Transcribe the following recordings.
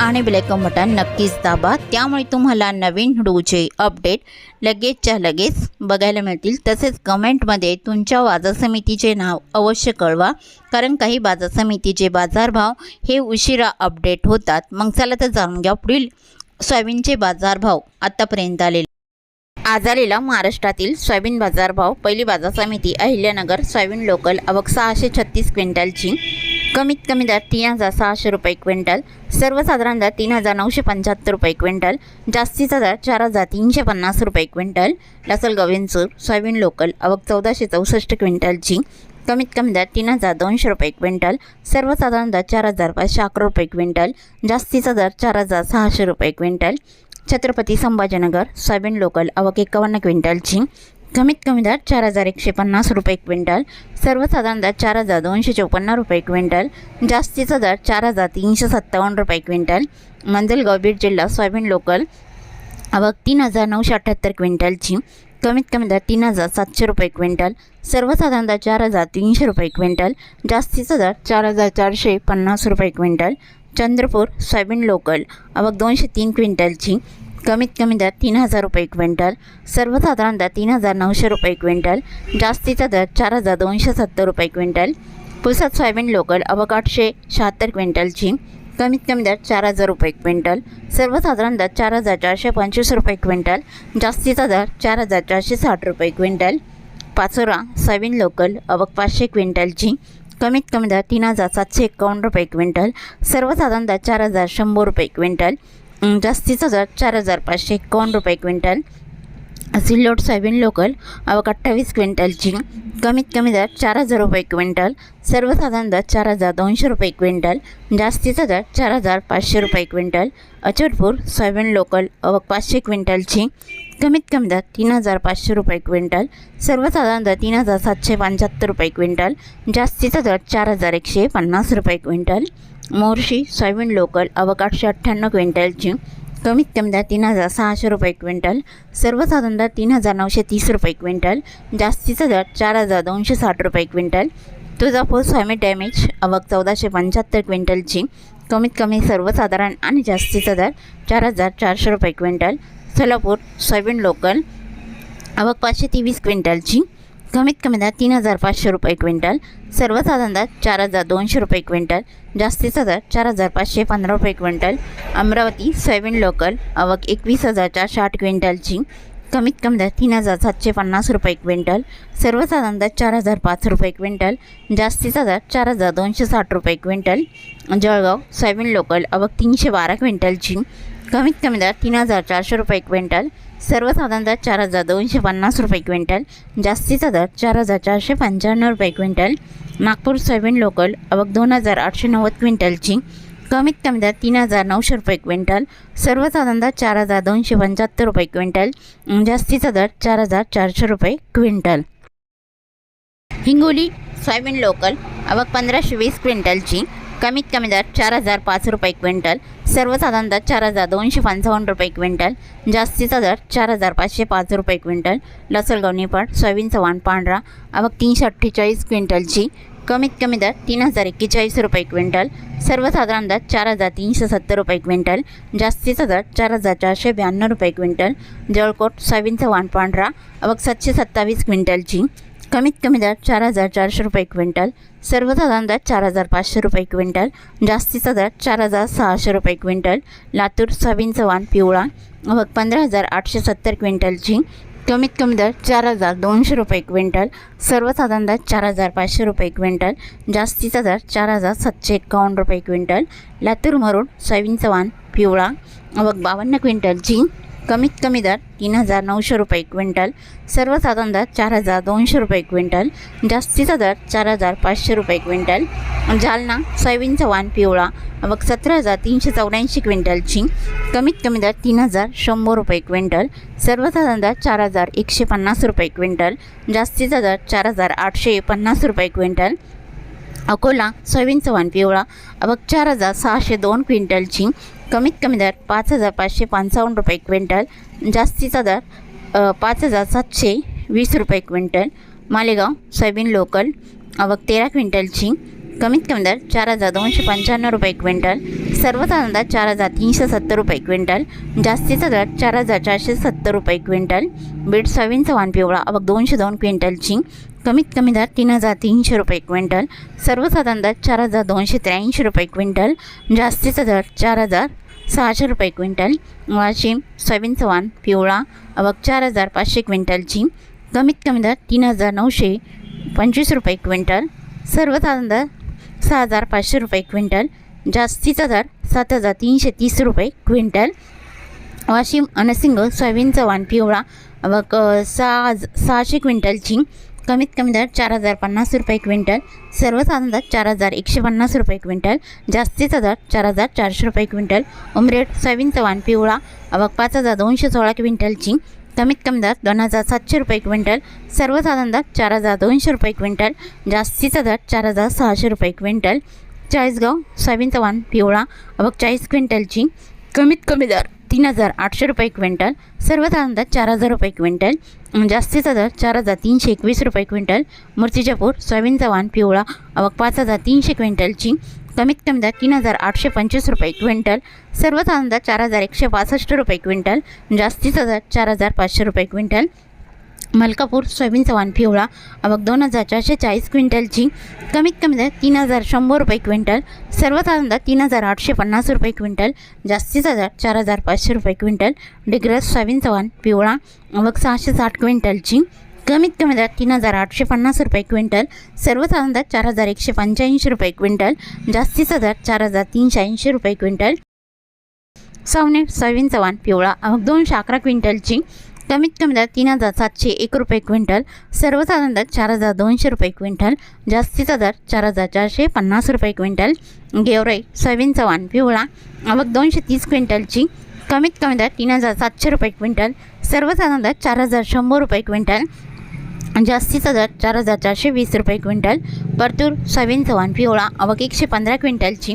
आणि bell icon button नक्कीच दाबा. त्यामुळे तुम्हाला नवीन व्हिडिओचे अपडेट लगेचच्या लगेच बघायला मिळतील. तसेच कमेंटमध्ये तुमच्या बाजार समितीचे नाव अवश्य कळवा. कारण काही बाजार समितीचे बाजारभाव हे उशिरा अपडेट होतात. मग चला तर जाणून घ्या पुढील सोयाबीनचे बाजारभाव आत्तापर्यंत आलेले. आज आलेला महाराष्ट्रातील सोयाबीन बाजारभाव पहिली बाजार समिती अहिल्यानगर सोयाबीन लोकल अवक सहाशे छत्तीस क्विंटलची. कमीत कमी दर तीन हजार सहाशे रुपये क्विंटल सर्वसाधारण दर तीन हजार नऊशे पंच्याहत्तर रुपये क्विंटल जास्तीचा दर चार हजार तीनशे पन्नास रुपये क्विंटल. लासलगाव सोयाबीन लोकल अवक चौदाशे चौसष्ट क्विंटलची कमीत कमी दर तीन हजार दोनशे रुपये क्विंटल सर्वसाधारण दर चार हजार पाचशे अकरा रुपये क्विंटल जास्तीचा दर चार हजार सहाशे रुपये quintal. Chhatrapati Sambhajinagar soybean local अवक एकावन्न क्विंटलची कमीत कमी दर चार हजार एकशे पन्नास रुपये क्विंटल. सर्वसाधारण दर चार हजार दोनशे चौपन्न रुपये क्विंटल. जास्तीचा दर चार हजार तीनशे सत्तावन्न रुपये क्विंटल. मंजलगाव बीड जिल्हा सोयाबीन लोकल आवक तीन हजार नऊशे अठ्ठ्याहत्तर क्विंटलची. कमीत कमी दर तीन हजार सातशे रुपये क्विंटल. सर्वसाधारण दर चार हजार तीनशे रुपये क्विंटल. जास्तीचा दर चार हजार चारशे पन्नास रुपये क्विंटल. चंद्रपूर सोयाबीन लोकल आवक दोनशे तीन क्विंटलची. कमीत कमी दर तीन हजार रुपये क्विंटल सर्वसाधारण दर तीन हजार नऊशे रुपये क्विंटल जास्तीचा दर चार हजार दोनशे सत्तर रुपये क्विंटल पुसद सोयाबीन लोकल आवक आठशे शहात्तर क्विंटलची कमीत कमी दर चार हजार रुपये क्विंटल सर्वसाधारण दर चार हजार चारशे पंचवीस रुपये क्विंटल जास्तीचा दर चार हजार चारशे साठ रुपये क्विंटल पाचोरा सोयाबीन लोकल अवक पाचशे क्विंटलची कमीत कमी दर तीन हजार सातशे एकावन्न रुपये क्विंटल सर्वसाधारण दर चार हजार शंभर रुपये क्विंटल जास्तीचा दर चार हजार पाचशे एकावन्न रुपये क्विंटल. सिल्लोड सोयाबीन लोकल अवक अठ्ठावीस क्विंटलची कमीत कमी दर चार हजार रुपये क्विंटल सर्वसाधारण दर चार हजार दोनशे रुपये क्विंटल जास्तीचा दर चार हजार पाचशे रुपये क्विंटल अचटपूर सोयाबीन लोकल अवक पाचशे क्विंटलची कमीत कमी दर तीन हजार पाचशे रुपये क्विंटल सर्वसाधारण दर तीन हजार सातशे पंच्याहत्तर रुपये क्विंटल जास्तीचा दर चार हजार एकशे पन्नास रुपये क्विंटल. मोर्शी सोयाबीन लोकल अवक आठशे अठ्ठ्याण्णव क्विंटलची कमीत कमी दर तीन हजार सहाशे रुपये क्विंटल सर्वसाधारण दर तीन हजार नऊशे तीस रुपये क्विंटल जास्तीचा दर चार हजार दोनशे साठ रुपये क्विंटल तुळजापूर स्वामी डॅमेज अवक चौदाशे पंच्याहत्तर क्विंटलची कमीत कमी सर्वसाधारण आणि जास्तीचा दर चार हजार चारशे रुपये क्विंटल सोलापूर सोयाबीन लोकल आवक पाचशे तेवीस क्विंटलची कमीत कमी दर तीन हजार पाचशे रुपये क्विंटल सर्वसाधारण दर चार हजार दोनशे रुपये क्विंटल जास्तीचा दर चार हजार पाचशे पंधरा रुपये क्विंटल अमरावती सोयाबीन लोकल आवक एकवीस हजार चारशे आठ क्विंटलची कमीत कमी दर तीन हजार सातशे पन्नास रुपये क्विंटल सर्वसाधारण दर चार हजार पाच रुपये क्विंटल जास्तीचा दर चार हजार दोनशे साठ रुपये क्विंटल जळगाव सोयाबीन लोकल आवक तीनशे बारा क्विंटलची कमीत कमी दर तीन हजार चारशे रुपये क्विंटल सर्वसाधारण दर चार हजार दोनशे पन्नास रुपये क्विंटल जास्तीचा दर चार हजार चारशे पंच्याण्णव रुपये क्विंटल नागपूर सोयाबीन लोकल अवक दोन हजार आठशे नव्वद क्विंटलची कमीत कमी दर तीन हजार नऊशे रुपये क्विंटल सर्वसाधारण दर चार हजार दोनशे पंच्याहत्तर रुपये क्विंटल जास्तीचा दर चार हजार चारशे रुपये क्विंटल. हिंगोली सोयाबीन लोकल अवक पंधराशे वीस क्विंटलची कमीत कमी दर चार हजार पाच रुपये क्विंटल सर्वसाधारण दर चार हजार दोनशे पंचावन्न रुपये क्विंटल जास्तीचा दर चार हजार पाचशे पाच रुपये क्विंटल लसलगवणी पाट सोयाबीनचा वाण पांढरा अवक तीनशे अठ्ठेचाळीस क्विंटलची कमीत कमी दर तीन हजार एक्केचाळीस रुपये क्विंटल सर्वसाधारण दर चार हजार तीनशे सत्तर रुपये क्विंटल जास्तीचा दर चार हजार चारशे ब्याण्णव रुपये क्विंटल जळकोट सोयाबीनचा वाण पांढरा अवक सातशे सत्तावीस क्विंटलची. कमीत कमी दर चार हजार चारशे रुपये क्विंटल सर्वसाधारण दर चार हजार पाचशे रुपये क्विंटल जास्तीचा दर चार हजार सहाशे रुपये क्विंटल लातूर सोयाबीनचा चव्हाण पिवळा अवक पंधरा हजार आठशे सत्तर क्विंटलची कमीत कमी दर चार हजार दोनशे रुपये क्विंटल सर्वसाधारण दर चार हजार पाचशे रुपये क्विंटल जास्तीचा दर चार हजार सातशे एकावन्न रुपये क्विंटल लातूर मरुड सोयाबीनचा चव्हाण पिवळा अवक बावन्न क्विंटलची कमीत कमी दर तीन हजार नऊशे रुपये क्विंटल सर्वसाधारण दर चार हजार दोनशे रुपये क्विंटल जास्तीचा दर चार हजार पाचशे रुपये क्विंटल. जालना सोयाबीनचा वाण पिवळा मग सतरा हजार तीनशे चौऱ्याऐंशी क्विंटलची कमीत कमी दर तीन हजार शंभर रुपये क्विंटल सर्वसाधारण दर चार हजार एकशे पन्नास रुपये क्विंटल जास्तीचा दर चार हजार आठशे पन्नास रुपये क्विंटल. अकोला सोयाबीन चव्हाण पिवळा. अवघ चार हजार सहाशे दोन क्विंटलची कमीत कमी दर पाच हजार पाचशे पंचावन्न रुपये क्विंटल. जास्तीचा दर पाच हजार सातशे वीस रुपये क्विंटल. Malegaon soybean local. अवघ तेरा क्विंटलची कमीत कमी दर चार हजार दोनशे पंच्याण्णव रुपये क्विंटल. सर्वसाधारण दर चार हजार तीनशे सत्तर रुपये क्विंटल. जास्तीचा दर चार हजार चारशे सत्तर रुपये क्विंटल. बीड सोयाबीन चव्हाण पिवळा. अवघ दोनशे दोन क्विंटलची कमीत कमी दर तीन हजार तीनशे रुपये क्विंटल सर्वसाधारण दर चार हजार दोनशे त्र्याऐंशी रुपये क्विंटल जास्तीचा दर चार हजार सहाशे रुपये क्विंटल वाशिम सोयाबीन चव्हाण पिवळा अवघ चार हजार पाचशे क्विंटलची कमीत कमी दर तीन हजार नऊशे पंचवीस रुपये क्विंटल सर्वसाधारण दर सहा हजार पाचशे रुपये क्विंटल जास्तीचा दर सात हजार तीनशे तीस रुपये क्विंटल वाशिम अनसिंग सोयाबीन चव्हाण पिवळा मग सहा सहाशे क्विंटलची कमीत कमी दर चार हजार पन्नास रुपये क्विंटल सर्वसाधारण दर चार हजार एकशे पन्नास रुपये क्विंटल जास्तीचा दर चार हजार चारशे रुपये क्विंटल उमरेड सोयाबीन चव्हाण पिवळा अवघ पाच हजार दोनशे सोळा क्विंटलची कमीत कमी दर दोन हजार सातशे रुपये क्विंटल सर्वसाधारण दर चार हजार दोनशे रुपये क्विंटल जास्तीचा दर चार हजार सहाशे रुपये क्विंटल चाळीसगाव सोयाबीन चव्हाण पिवळा अवघ चाळीस क्विंटलची कमीत कमी दर तीन हजार आठशे रुपये क्विंटल सर्वसाधारण दर चार हजार रुपये क्विंटल जास्तीचा दर चार हजार तीनशे एकवीस रुपये क्विंटल मूर्तिजापूर सोयाबीन चव्हाण पिवळा अवघ पाच हजार तीनशे क्विंटलची कमीत कमी दर तीन हजार आठशे पंचवीस रुपये क्विंटल सर्वसाधारण दर चार हजार एकशे पासष्ट रुपये क्विंटल जास्तीचा दर चार हजार पाचशे रुपये क्विंटल मलकापूर सोयाबीन चव्हाण पिवळा अवघ दोन हजार चारशे चाळीस क्विंटलची. कमीत कमी दर तीन हजार शंभर रुपये क्विंटल. सर्वसाधारण दर तीन हजार आठशे पन्नास रुपये क्विंटल. जास्तीचा दर चार हजार पाचशे रुपये क्विंटल. डिग्रस सोयाबीन चव्हाण पिवळा आवक सहाशे साठ क्विंटलची. कमीत कमी दर तीन हजार आठशे पन्नास रुपये क्विंटल. सर्वसाधारण दर चार हजार एकशे पंच्याऐंशी रुपये क्विंटल. जास्तीचा दर चार हजार तीनशे ऐंशी रुपये क्विंटल. सावने सोयाबीन चव्हाण पिवळा आवक दोनशे अकरा क्विंटलची. कमीत कमी दर तीन हजार सातशे एक रुपये क्विंटल सर्वसाधारण दर चार हजार दोनशे रुपये क्विंटल जास्तीचा दर चार हजार चारशे पन्नास रुपये क्विंटल. गेवराई सोयाबीन चव्हाण पिवळा अवघ दोनशे तीस क्विंटलची कमीत कमी दर तीन हजार सातशे रुपये क्विंटल सर्वसाधारण दर चार हजार शंभर रुपये क्विंटल. जास्तीचा दर चार हजार चारशे वीस रुपये क्विंटल. परतूर सोयाबीन चव्हाण पिवळा अवघ एकशे पंधरा क्विंटलची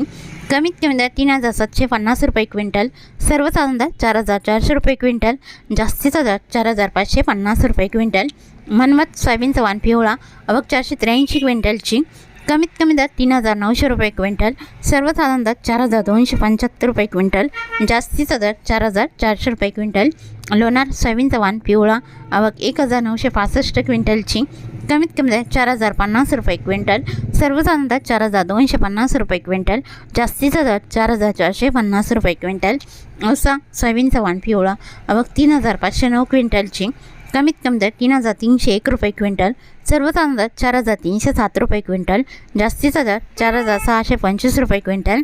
कमीत कमी दर तीन हजार सातशे पन्नास रुपये क्विंटल सर्वसाधारण दर चार हजार चारशे रुपये क्विंटल जास्तीचा दर चार हजार पाचशे पन्नास रुपये क्विंटल मनमत सोयाबीन चव्हाण पिवळा अवघ चारशे त्र्याऐंशी क्विंटलची कमीत कमी दर तीन हजार नऊशे रुपये क्विंटल सर्वसाधारण दर चार हजार दोनशे पंच्याहत्तर रुपये क्विंटल जास्तीचा दर चार हजार चारशे रुपये क्विंटल लोणार सोयाबीन चव्हाण पिवळा अवघ एक हजार नऊशे पासष्ट क्विंटलची कमीत कमी चार हजार पन्नास रुपये क्विंटल. सर्वसाधारण दर चार हजार दोनशे पन्नास रुपये क्विंटल. जास्तीचा दर चार हजार चारशे पन्नास रुपये क्विंटल. औसा सोयाबीन चव्हाण पिवळा. अवघ तीन हजार पाचशे नऊ क्विंटलची. कमीत कमी दर तीन हजार तीनशे एक रुपये क्विंटल. सर्वसाधारण दर चार हजार तीनशे सात रुपये क्विंटल. जास्तीचा दर चार हजार सहाशे पंचवीस रुपये क्विंटल.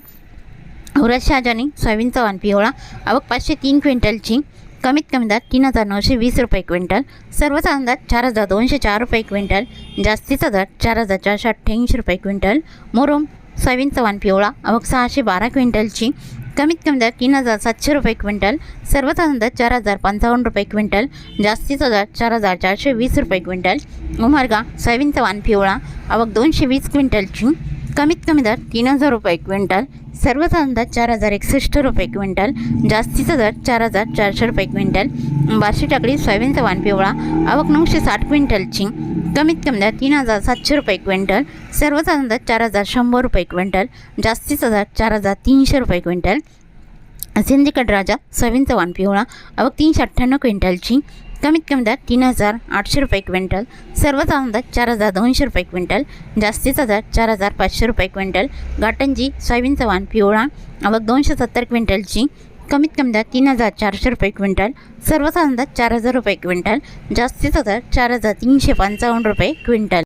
औरत शाहजानी सोयाबीन चव्हाण पिवळा. अवघ पाचशे तीन क्विंटलची. कमीत कमी दर तीन हजार नऊशे वीस रुपये क्विंटल. सर्वसाधारण दर चार हजार दोनशे चार रुपये क्विंटल. जास्तीचा दर चार हजार चारशे अठ्ठ्याऐंशी रुपये क्विंटल. मोरोम सोयाबीन चव्हाण पिवळा अवघ सहाशे बारा क्विंटलची. कमीत कमी दर तीन हजार सातशे रुपये क्विंटल. सर्वसाधारण दर चार हजार पंचावन्न रुपये क्विंटल. जास्तीचा दर चार हजार चारशे वीस रुपये क्विंटल. उमरगा सोयाबीन चव्हाण पिवळा अवघ दोनशे वीस क्विंटलची. कमीत कमी दर तीन हजार रुपये क्विंटल. सर्वसाधारण अंदाज चार हजार एकसष्ट रुपये क्विंटल जास्तीचा दर चार हजार चारशे रुपये क्विंटल बारशे टाकळी सोयाबीनचा वाण पिवळा आवक नऊशे साठ क्विंटलची कमीत कमी दर तीन हजार सातशे रुपये क्विंटल सर्वसाधारण अंदाज चार हजार शंभर रुपये क्विंटल जास्तीचा दर चार हजार तीनशे रुपये क्विंटल सिंदीकड राजा सोयाबीनचा वाण पिवळा आवक तीनशे अठ्ठ्याण्णव क्विंटलची कमीत कमी दर तीन हजार आठशे रुपये क्विंटल सर्वसाधारण दर चार हजार दोनशे रुपये क्विंटल जास्तीचा दर चार हजार पाचशे रुपये क्विंटल गाटंजी सोयाबीन चव्हाण पिवळा अवघ दोनशे सत्तर क्विंटलची कमीत कमी दर तीन हजार चारशे रुपये क्विंटल सर्वसाधारण दर चार हजार रुपये क्विंटल जास्तीचा दर चार हजार तीनशे पंचावन्न रुपये क्विंटल.